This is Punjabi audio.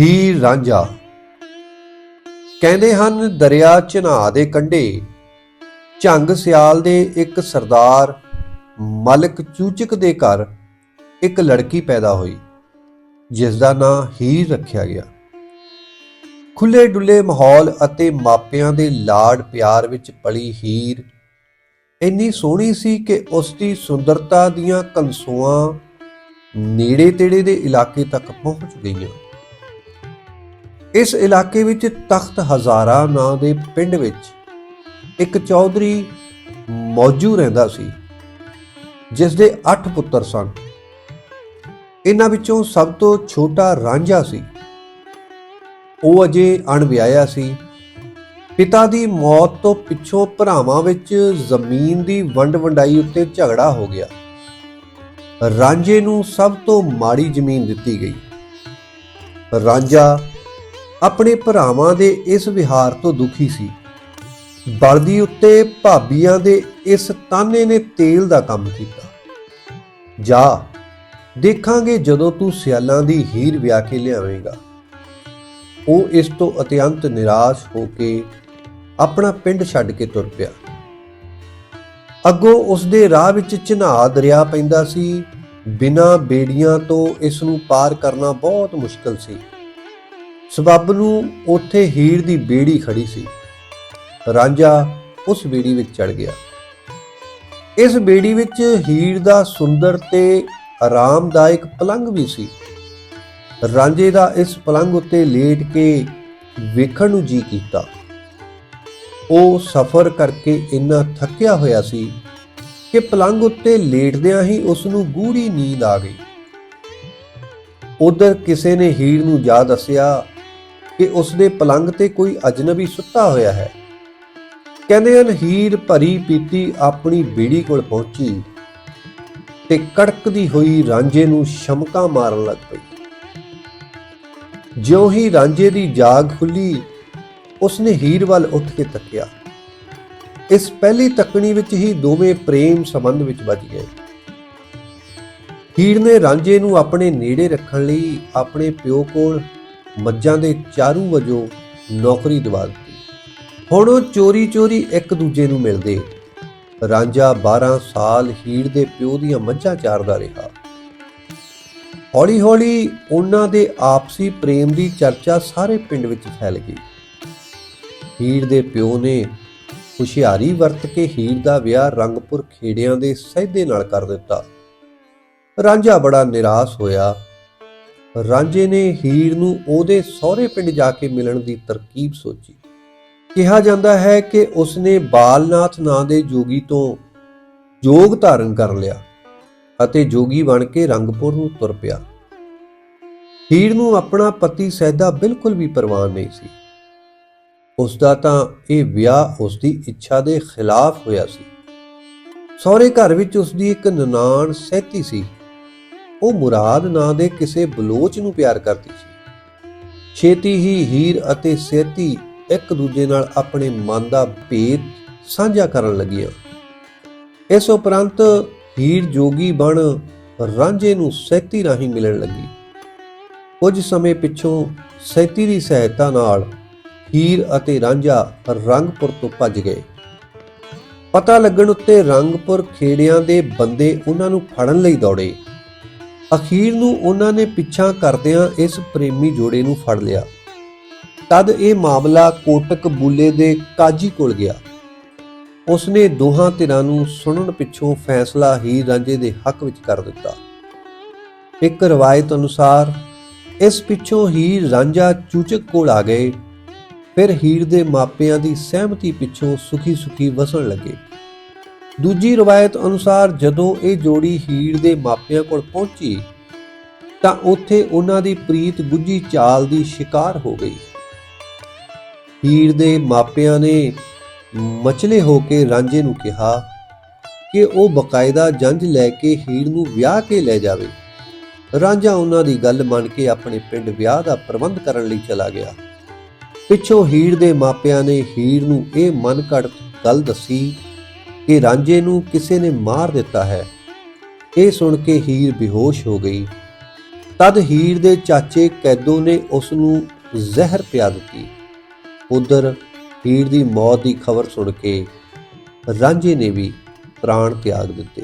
ਹੀਰ ਰਾਂਝਾ। ਕਹਿੰਦੇ ਹਨ, ਦਰਿਆ ਚਨਾ ਦੇ ਕੰਢੇ, ਝੰਗ ਸਿਆਲ ਦੇ ਇੱਕ ਸਰਦਾਰ, ਮਲਕ ਚੂਚਕ ਦੇ ਘਰ ਇੱਕ ਲੜਕੀ ਪੈਦਾ ਹੋਈ, ਜਿਸ ਦਾ ਨਾਂ ਹੀਰ ਰੱਖਿਆ ਗਿਆ। ਖੁੱਲੇ ਡੁੱਲੇ ਮਾਹੌਲ ਅਤੇ ਮਾਪਿਆਂ ਦੇ ਲਾਡ ਪਿਆਰ ਵਿੱਚ ਪਲੀ ਹੀਰ। ਇੰਨੀ ਸੋਹਣੀ ਸੀ ਕਿ ਉਸ ਦੀ ਸੁੰਦਰਤਾ ਦੀਆਂ ਕਲਸੂਆਂ ਨੇੜੇ ਤੇੜੇ ਦੇ ਇਲਾਕੇ ਤੱਕ ਪਹੁੰਚ ਗਈਆਂ। ਇਸ ਇਲਾਕੇ ਵਿੱਚ ਤਖਤ ਹਜ਼ਾਰਾ ਨਾਂ ਦੇ ਪਿੰਡ ਵਿੱਚ ਇੱਕ ਚੌਧਰੀ ਮੌਜੂ ਰਹਿੰਦਾ ਸੀ, ਜਿਸ ਦੇ 8 ਪੁੱਤਰ ਸਨ। ਇਹਨਾਂ ਵਿੱਚੋਂ ਸਭ ਤੋਂ ਛੋਟਾ ਰਾਂਝਾ ਸੀ। ਉਹ ਅਜੇ ਅਣਵਿਆਹਿਆ ਸੀ। ਪਿਤਾ ਦੀ ਮੌਤ ਤੋਂ ਪਿੱਛੋਂ ਭਰਾਵਾਂ ਵਿੱਚ ਜ਼ਮੀਨ ਦੀ ਵੰਡ ਵੰਡਾਈ ਉੱਤੇ ਝਗੜਾ ਹੋ ਗਿਆ। ਰਾਂਝੇ ਨੂੰ ਸਭ ਤੋਂ ਮਾੜੀ ਜ਼ਮੀਨ ਦਿੱਤੀ ਗਈ। ਰਾਂਝਾ ਆਪਣੇ ਭਰਾਵਾਂ ਦੇ ਇਸ ਵਿਹਾਰ ਤੋਂ ਦੁਖੀ ਸੀ। ਬਲਦੀ ਉੱਤੇ ਭਾਬੀਆਂ ਦੇ ਇਸ ਤਾਨੇ ਨੇ ਤੇਲ ਦਾ ਕੰਮ ਕੀਤਾ। ਜਾ, ਦੇਖਾਂਗੇ ਜਦੋਂ ਤੂੰ ਸਿਆਲਾਂ ਦੀ ਹੀਰ ਵਿਆਹ ਕੇ ਲਿਆਵੇਂਗਾ ਉਹ ਇਸ ਤੋਂ ਅਤਿਅੰਤ ਨਿਰਾਸ਼ ਹੋ ਕੇ ਆਪਣਾ ਪਿੰਡ ਛੱਡ ਕੇ ਤੁਰ ਪਿਆ। ਅੱਗੋਂ ਉਸ ਦੇ ਰਾਹ ਵਿੱਚ ਚਨਾਹ ਦਰਿਆ ਪੈਂਦਾ ਸੀ। ਬਿਨਾਂ ਬੇੜੀਆਂ ਤੋਂ ਇਸ ਨੂੰ ਪਾਰ ਕਰਨਾ ਬਹੁਤ ਮੁਸ਼ਕਲ ਸੀ। ਸਬੱਬ ਨੂੰ ਉੱਥੇ ਹੀਰ ਦੀ ਬੇੜੀ ਖੜੀ ਸੀ। ਰਾਂਝਾ ਉਸ ਬੇੜੀ ਵਿੱਚ ਚੜ ਗਿਆ। ਇਸ ਬੇੜੀ ਵਿੱਚ ਹੀਰ ਦਾ ਸੁੰਦਰ ਤੇ ਆਰਾਮਦਾਇਕ ਪਲੰਘ ਵੀ ਸੀ। ਰਾਂਝੇ ਦਾ ਇਸ ਪਲੰਘ ਉੱਤੇ ਲੇਟ ਕੇ ਵੇਖਣ ਨੂੰ ਜੀ ਕੀਤਾ। ਉਹ ਸਫ਼ਰ ਕਰਕੇ ਇੰਨਾ ਥੱਕਿਆ ਹੋਇਆ ਸੀ ਕਿ ਪਲੰਘ ਉੱਤੇ ਲੇਟਦਿਆਂ ਹੀ ਉਸ ਨੂੰ ਗੂੜੀ ਨੀਂਦ ਆ ਗਈ। ਉਧਰ ਕਿਸੇ ਨੇ ਹੀਰ ਨੂੰ ਜਾ ਦੱਸਿਆ ਕਿ ਉਸ ਦੇ ਪਲੰਘ ਤੇ ਕੋਈ ਅਜਨਬੀ ਸੁੱਤਾ ਹੋਇਆ ਹੈ। ਕਹਿੰਦੇ ਹਨ, ਹੀਰ ਭਰੀ ਪੀਤੀ ਆਪਣੀ ਬੀੜੀ ਕੋਲ ਪਹੁੰਚੀ ਤੇ ਕੜਕਦੀ ਹੋਈ ਰਾਂਝੇ ਨੂੰ ਸ਼ਮਕਾ ਮਾਰਨ ਲੱਗ ਪਈ। ਜਿਉਂ ਹੀ ਰਾਂਝੇ ਦੀ ਜਾਗ ਖੁੱਲੀ, ਉਸਨੇ ਹੀਰ ਵੱਲ ਉੱਠ ਕੇ ਤੱਕਿਆ। ਇਸ ਪਹਿਲੀ ਤੱਕਣੀ ਵਿੱਚ ਹੀ ਦੋਵੇਂ ਪ੍ਰੇਮ ਸੰਬੰਧ ਵਿੱਚ ਵੱਜ ਗਏ। ਹੀਰ ਨੇ ਰਾਂਝੇ ਨੂੰ ਆਪਣੇ ਨੇੜੇ ਰੱਖਣ ਲਈ ਆਪਣੇ ਪਿਓ ਕੋਲ ਮੱਝਾਂ ਦੇ ਚਾਰੂ ਵਜੋਂ ਨੌਕਰੀ ਦਿਵਾ ਦਿੱਤੀ। ਹੁਣ ਉਹ ਚੋਰੀ-ਚੋਰੀ ਇੱਕ ਦੂਜੇ ਨੂੰ ਮਿਲਦੇ ਰਾਂਝਾ 12 ਸਾਲ ਹੀਰ ਦੇ ਪਿਓ ਦੀਆਂ ਮੱਝਾਂ ਚਾਰਦਾ ਰਿਹਾ। ਹੌਲੀ-ਹੌਲੀ ਉਹਨਾਂ ਦੇ ਆਪਸੀ ਪ੍ਰੇਮ ਦੀ ਚਰਚਾ ਸਾਰੇ ਪਿੰਡ ਵਿੱਚ ਫੈਲ ਗਈ। ਹੀਰ ਦੇ ਪਿਓ ਨੇ ਹੁਸ਼ਿਆਰੀ ਵਰਤ ਕੇ ਹੀਰ ਦਾ ਵਿਆਹ ਰੰਗਪੁਰ ਖੇੜਿਆਂ ਦੇ ਸਹਿਦੇ ਨਾਲ ਕਰ ਦਿੱਤਾ। ਰਾਂਝਾ ਬੜਾ ਨਿਰਾਸ਼ ਹੋਇਆ। ਰਾਂਝੇ ਨੇ ਹੀਰ ਨੂੰ ਉਹਦੇ ਸਹੁਰੇ ਪਿੰਡ ਜਾ ਕੇ ਮਿਲਣ ਦੀ ਤਰਕੀਬ ਸੋਚੀ। ਕਿਹਾ ਜਾਂਦਾ ਹੈ ਕਿ ਉਸਨੇ ਬਾਲਨਾਥ ਨਾਂ ਦੇ ਜੋਗੀ ਤੋਂ ਜੋਗ ਧਾਰਨ ਕਰ ਲਿਆ ਅਤੇ ਜੋਗੀ ਬਣ ਕੇ ਰੰਗਪੁਰ ਨੂੰ ਤੁਰ ਪਿਆ। ਹੀਰ ਨੂੰ ਆਪਣਾ ਪਤੀ ਸੈਦਾ ਬਿਲਕੁਲ ਵੀ ਪਰਵਾਹ ਨਹੀਂ ਸੀ। ਉਸ ਦਾ ਤਾਂ ਇਹ ਵਿਆਹ ਉਸ ਦੀ ਇੱਛਾ ਦੇ ਖਿਲਾਫ ਹੋਇਆ ਸੀ। ਸਹੁਰੇ ਘਰ ਵਿੱਚ ਉਸ ਦੀ ਇੱਕ ਨਨਾਣ ਸਹਿਤੀ ਸੀ। ਉਹ ਮੁਰਾਦ ਨਾਂ ਦੇ ਕਿਸੇ ਬਲੋਚ ਨੂੰ ਪਿਆਰ ਕਰਦੀ ਸੀ। ਛੇਤੀ ਹੀ ਹੀਰ ਅਤੇ ਸਹਿਤੀ ਇੱਕ ਦੂਜੇ ਨਾਲ ਆਪਣੇ ਮਨ ਦਾ ਭੇਦ ਸਾਂਝਾ ਕਰਨ ਲੱਗੀਆਂ। ਇਸ ਉਪਰੰਤ ਹੀਰ ਜੋਗੀ ਬਣ ਰਾਂਝੇ ਨੂੰ ਸੈਤੀ ਰਾਹੀਂ ਮਿਲਣ ਲੱਗੀ। ਕੁਝ ਸਮੇਂ ਪਿੱਛੋਂ ਸੈਤੀ ਦੀ ਸਹਾਇਤਾ ਨਾਲ ਹੀਰ ਅਤੇ ਰਾਂਝਾ ਰੰਗਪੁਰ ਤੋਂ ਭੱਜ ਗਏ। ਪਤਾ ਲੱਗਣ ਉੱਤੇ ਰੰਗਪੁਰ ਖੇੜਿਆਂ ਦੇ ਬੰਦੇ ਉਹਨਾਂ ਨੂੰ ਫੜਨ ਲਈ ਦੌੜੇ। ਅਖੀਰ ਨੂੰ ਉਹਨਾਂ ਨੇ ਪਿੱਛਾ ਕਰਦਿਆਂ ਇਸ ਪ੍ਰੇਮੀ ਜੋੜੇ ਨੂੰ ਫੜ ਲਿਆ। ਤਦ ਇਹ ਮਾਮਲਾ ਕੋਟਕ ਬੂਲੇ ਦੇ ਕਾਜੀ ਕੋਲ ਗਿਆ। ਉਸਨੇ ਦੋਹਾਂ ਧਿਰਾਂ ਨੂੰ ਸੁਣਨ ਪਿੱਛੋਂ ਫੈਸਲਾ ਹੀ ਰਾਂਝੇ ਦੇ ਹੱਕ ਵਿੱਚ ਕਰ ਦਿੱਤਾ। ਇੱਕ ਰਵਾਇਤ ਅਨੁਸਾਰ, ਇਸ ਪਿੱਛੋਂ ਹੀਰ ਰਾਂਝਾ ਚੂਚਕ ਕੋਲ ਆ ਗਏ, ਫਿਰ ਹੀਰ ਦੇ ਮਾਪਿਆਂ ਦੀ ਸਹਿਮਤੀ ਪਿੱਛੋਂ ਸੁਖੀ ਸੁਖੀ ਵਸਣ ਲੱਗੇ। ਦੂਜੀ ਰਵਾਇਤ ਅਨੁਸਾਰ ਜਦੋਂ ਇਹ ਜੋੜੀ ਹੀਰ ਦੇ ਮਾਪਿਆਂ ਕੋਲ ਪਹੁੰਚੀ, ਤਾਂ ਉੱਥੇ ਉਹਨਾਂ ਦੀ ਪ੍ਰੀਤ ਗੁੱਜੀ ਚਾਲ ਦੀ ਸ਼ਿਕਾਰ ਹੋ ਗਈ। ਹੀਰ ਦੇ ਮਾਪਿਆਂ ਨੇ ਮਚਲੇ ਹੋ ਕੇ ਰਾਂਝੇ ਨੂੰ ਕਿਹਾ ਕਿ ਉਹ ਬਕਾਇਦਾ ਜੰਜ ਲੈ ਕੇ ਹੀਰ ਨੂੰ ਵਿਆਹ ਕੇ ਲੈ ਜਾਵੇ। ਰਾਂਝਾ ਉਹਨਾਂ ਦੀ ਗੱਲ ਮੰਨ ਕੇ ਆਪਣੇ ਪਿੰਡ ਵਿਆਹ ਦਾ ਪ੍ਰਬੰਧ ਕਰਨ ਲਈ ਚਲਾ ਗਿਆ। ਪਿੱਛੋਂ ਹੀਰ ਦੇ ਮਾਪਿਆਂ ਨੇ ਹੀਰ ਨੂੰ ਇਹ ਮਨ ਘੜਤ ਗੱਲ ਦੱਸੀ ਕਿ ਰਾਂਝੇ ਨੂੰ ਕਿਸੇ ਨੇ ਮਾਰ ਦਿੱਤਾ ਹੈ। ਇਹ ਸੁਣ ਕੇ ਹੀਰ ਬੇਹੋਸ਼ ਹੋ ਗਈ। ਤਦ ਹੀਰ ਦੇ ਚਾਚੇ ਕੈਦੋ ਨੇ ਉਸ ਨੂੰ ਜ਼ਹਿਰ ਪਿਆ ਦਿੱਤੀ। ਉਧਰ ਹੀਰ ਦੀ ਮੌਤ ਦੀ ਖਬਰ ਸੁਣ ਕੇ ਰਾਂਝੇ ਨੇ ਵੀ ਪ੍ਰਾਣ ਤਿਆਗ ਦਿੱਤੇ।